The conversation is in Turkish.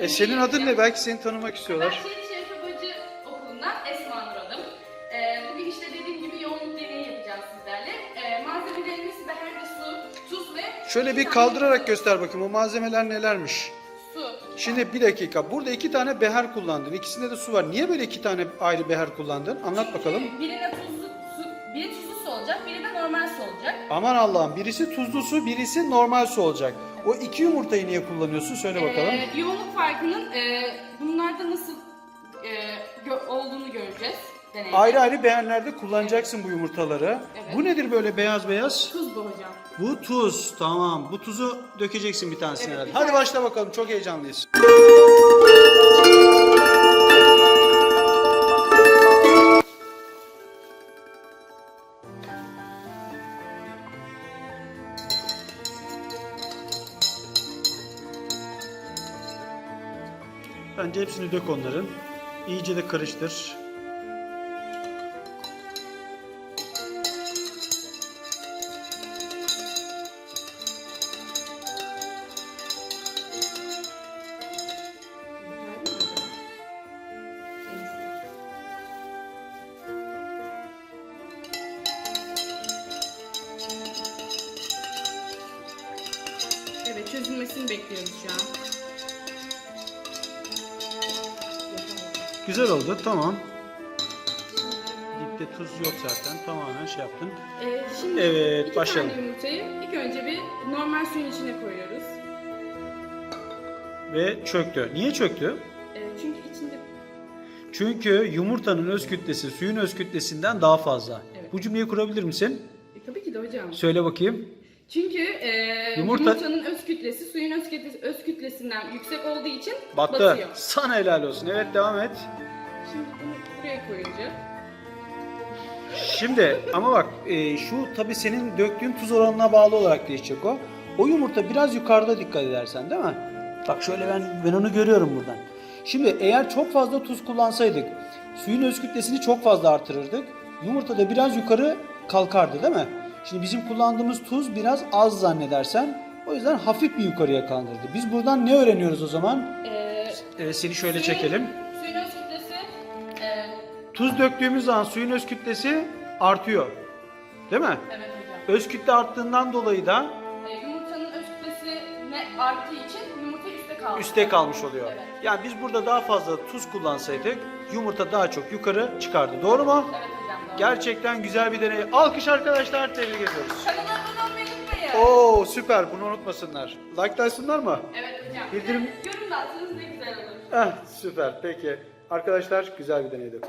E senin adın ne? Belki seni tanımak Ben istiyorlar. Şehit Şerife Bacı Okulu'ndan Esma Nur Hanım. Ee, bugün işte dediğim gibi yoğunluk deneyi yapacağız sizlerle. Ee, malzemelerimiz beherli su, tuz ve... Şöyle bir kaldırarak göster bakayım o malzemeler nelermiş. Su. Şimdi bir dakika. Burada iki tane beher kullandın. İkisinde de su var. Niye böyle iki tane ayrı beher kullandın? Anlat bakalım. Birine tuzlu su, biri tuzlu su olacak, biri de normal. Aman Allah'ım birisi tuzlu su, birisi normal su olacak. O iki yumurtayı niye kullanıyorsun? Söyle bakalım. Ee, yoğunluk farkının e, bunlarda nasıl e, gö- olduğunu göreceğiz. deneyde. Ayrı ayrı beğenlerde kullanacaksın bu yumurtaları. Evet. Bu nedir böyle beyaz beyaz? Tuz bu hocam. Bu tuz. Tamam. Bu tuzu dökeceksin bir tanesine Evet, herhalde. bir Hadi tane. başla bakalım. Çok heyecanlıyız. Bence hepsini dök onların. İyice de karıştır. Evet çözülmesini bekliyoruz şu an. Güzel oldu. Tamam. Dipte tuz yok zaten. Tamamen şey yaptın. Ee, şimdi Evet, iki başlayalım. tane yumurtayı ilk önce bir normal suyun içine koyuyoruz. Ve çöktü. Niye çöktü? Ee, çünkü içinde Çünkü yumurtanın öz kütlesi suyun öz kütlesinden daha fazla. Evet. Bu cümleyi kurabilir misin? E, tabii ki de hocam. Söyle bakayım. Çünkü e, Yumurta- yumurtanın öz kütlesi suyun öz, kütlesi, öz kütlesinden yüksek olduğu için Battı. batıyor. Sana helal olsun. Evet devam et. Şimdi bunu buraya koyunca Şimdi ama bak e, şu tabii senin döktüğün tuz oranına bağlı olarak değişecek o. O yumurta biraz yukarıda dikkat edersen değil mi? Bak şöyle ben ben onu görüyorum buradan. Şimdi eğer çok fazla tuz kullansaydık suyun öz kütlesini çok fazla artırırdık. Yumurta da biraz yukarı kalkardı değil mi? Şimdi bizim kullandığımız tuz biraz az zannedersen o yüzden hafif bir yukarıya kaldırdı. Biz buradan ne öğreniyoruz o zaman? e, E, seni şöyle suyun- çekelim. Suyun öz kütlesi e, Tuz döktüğümüz zaman suyun öz kütlesi artıyor. Değil mi? evet hocam. Öz kütle arttığından dolayı da E, yumurtanın öz kütlesi ne arttığı için yumurta üstte kaldı. üste kalmış oluyor. Evet. Yani biz burada daha fazla tuz kullansaydık yumurta daha çok yukarı çıkardı. Doğru mu? Evet. Gerçekten güzel bir deney. Alkış arkadaşlar tebrik ediyoruz. Kanala abone olmayı unutmayın. Oo süper bunu unutmasınlar. Like'lasınlar mı? Evet hocam. Bildirim- Yorum da atsanız ne güzel olur. Eh süper peki. Arkadaşlar güzel bir deneydi.